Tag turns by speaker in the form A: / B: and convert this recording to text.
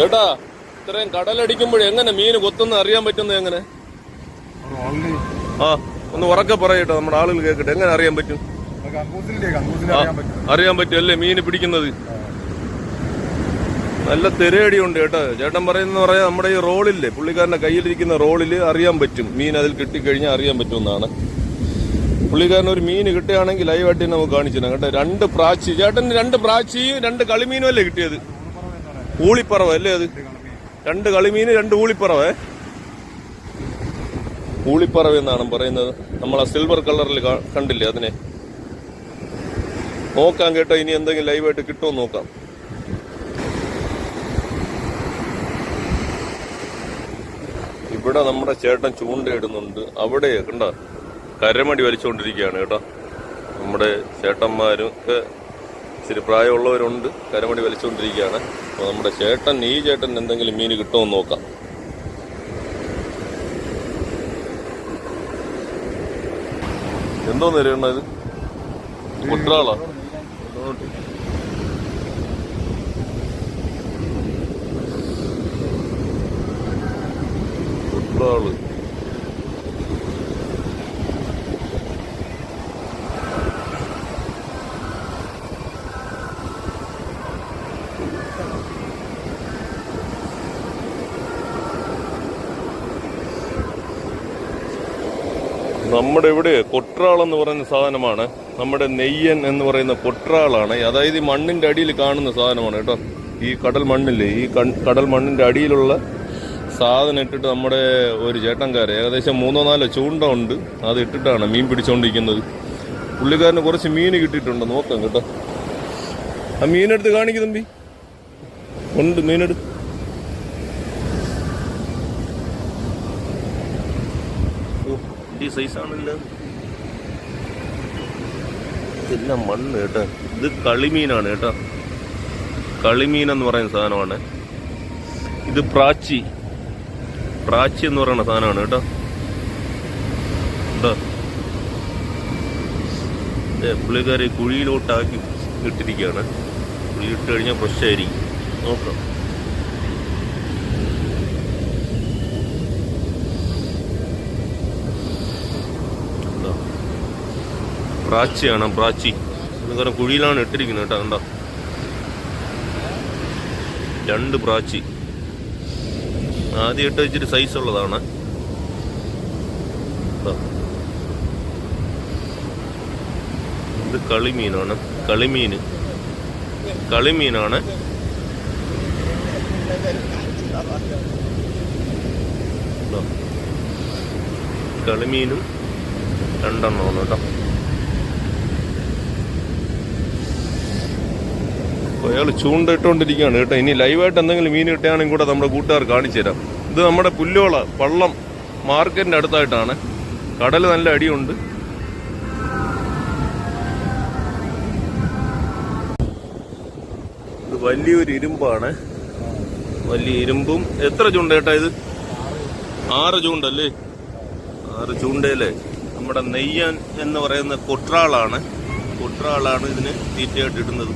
A: ചേട്ടാ ഇത്രയും കടലടിക്കുമ്പോഴേ എങ്ങനെ മീന് കൊത്തുന്ന അറിയാൻ പറ്റുന്നത് എങ്ങനെ? ആ ഒന്ന് ഉറക്കെ പറയട്ടെ നമ്മുടെ ആളുകൾ കേൾക്കട്ടെ എങ്ങനെ അറിയാൻ പറ്റും?
B: അറിയാൻ പറ്റും.
A: അല്ലേ മീന് പിടിക്കുന്നത്? നല്ല തിരയടിയുണ്ട് കേട്ടോ. ചേട്ടൻ പറയുന്ന പറയാ നമ്മുടെ ഈ റോളില്ലേ പുള്ളിക്കാരന്റെ കയ്യിലിരിക്കുന്ന റോളിൽ അറിയാൻ പറ്റും. മീൻ അതിൽ കിട്ടിക്കഴിഞ്ഞാൽ അറിയാൻ പറ്റുമെന്നാണ്. പുള്ളിക്കാരൻ ഒരു മീൻ കിട്ടുകയാണെങ്കിൽ ലൈവായിട്ട് നമുക്ക് കാണിച്ചു കേട്ടോ രണ്ട് പ്രാച്ചി ചേട്ടൻ രണ്ട് പ്രാച്ചിയും രണ്ട് കളിമീനും അല്ലേ കിട്ടിയത്? ഊളിപ്പറവ അല്ലേ അത്? രണ്ട് കളിമീന് രണ്ട് ഊളിപ്പറവേ. ഊളിപ്പറവ് എന്നാണ് പറയുന്നത്. നമ്മൾ ആ സിൽവർ കളറിൽ കണ്ടില്ലേ അതിനെ? നോക്കാം കേട്ടോ ഇനി എന്തെങ്കിലും ലൈവായിട്ട് കിട്ടുമോ നോക്കാം. ഇവിടെ നമ്മുടെ ചേട്ടൻ ചൂണ്ടയിടുന്നുണ്ട്. അവിടെ കണ്ട? കരമടി വലിച്ചുകൊണ്ടിരിക്കുകയാണ് കേട്ടോ. നമ്മുടെ ചേട്ടന്മാരും ഒക്കെ ഇച്ചിരി പ്രായമുള്ളവരുണ്ട്. കരമടി വലിച്ചുകൊണ്ടിരിക്കുകയാണ്. അപ്പോൾ നമ്മുടെ ചേട്ടൻ ഈ ചേട്ടൻ എന്തെങ്കിലും മീൻ കിട്ടുമെന്ന് നോക്കാം. എന്തോ നേരിടണ ഇത്? കുട്രാളാ കുട്രാൾ നമ്മുടെ ഇവിടെ കൊട്രാൾ എന്ന് പറയുന്ന സാധനമാണ്. നമ്മുടെ നെയ്യൻ എന്ന് പറയുന്ന കൊട്രാളാണ്. അതായത് ഈ മണ്ണിന്റെ അടിയിൽ കാണുന്ന സാധനമാണ് കേട്ടോ. ഈ കടൽ മണ്ണില്ലേ? ഈ കടൽ മണ്ണിന്റെ അടിയിലുള്ള സാധനം ഇട്ടിട്ട് നമ്മുടെ ഒരു ചേട്ടൻകാരെ ഏകദേശം മൂന്നോ നാലോ ചൂണ്ട ഉണ്ട്. അത് ഇട്ടിട്ടാണ് മീൻ പിടിച്ചുകൊണ്ടിരിക്കുന്നത് പുള്ളിക്കാരന് കുറച്ച് മീൻ കിട്ടിയിട്ടുണ്ട്. നോക്കാം കേട്ടോ. ആ മീനെടുത്ത് കാണിക്കും തമ്പി. ഉണ്ട് മീനെടുത്ത് ഈ സൈസാണല്ലോ ഇതെല്ലാം മണ്ണ് കേട്ടോ. ഇത് കളിമീനാണ് കേട്ടോ. കളിമീൻ എന്ന് പറയുന്ന സാധനമാണ്. ഇത് പ്രാച്ചി. പ്രാച്ചി എന്ന് പറയുന്ന സാധനമാണ് കേട്ടോ. പുള്ളിക്കാരി കുഴിയിലോട്ടാക്കി ഇട്ടിരിക്കുകയാണ്. കുഴി ഇട്ട് കഴിഞ്ഞാൽ ഫ്രഷ് ആയിരിക്കും. നോക്കാം എന്താ പ്രാച്ചിയാണ് പ്രാച്ചി. പുള്ളിക്കാരൻ കുഴിയിലാണ് ഇട്ടിരിക്കുന്നത് കേട്ടോ കണ്ടോ? രണ്ട് പ്രാച്ചി. ആദ്യമായിട്ട് ഇച്ചിരി സൈസ് ഉള്ളതാണ്. ഇത് കളിമീനാണ് കളിമീൻ. കളിമീനാണ്. കളിമീനും രണ്ടെണ്ണമാണ് കേട്ടോ. അയാൾ ചൂണ്ടയിട്ടുകൊണ്ടിരിക്കുകയാണ് കേട്ടോ. ഇനി ലൈവായിട്ട് എന്തെങ്കിലും മീൻ കിട്ടുകയാണെങ്കിൽ കൂടെ നമ്മുടെ കൂട്ടുകാർ കാണിച്ചു തരാം. ഇത് നമ്മുടെ പുല്ലോള പള്ളം മാർക്കറ്റിന്റെ അടുത്തായിട്ടാണ്. കടൽ നല്ല അടിയുണ്ട്. ഇത് വലിയൊരു ഇരുമ്പാണ്. വലിയ ഇരുമ്പും. എത്ര ചൂണ്ട കേട്ടാ ഇത്? ആറ് ചൂണ്ടല്ലേ ആറ് ചൂണ്ടയിലെ നമ്മുടെ നെയ്യാൻ എന്ന് പറയുന്ന കൊട്രാളാണ്. കൊട്രാളാണ് ഇതിന് തീറ്റയായിട്ട് ഇടുന്നത്.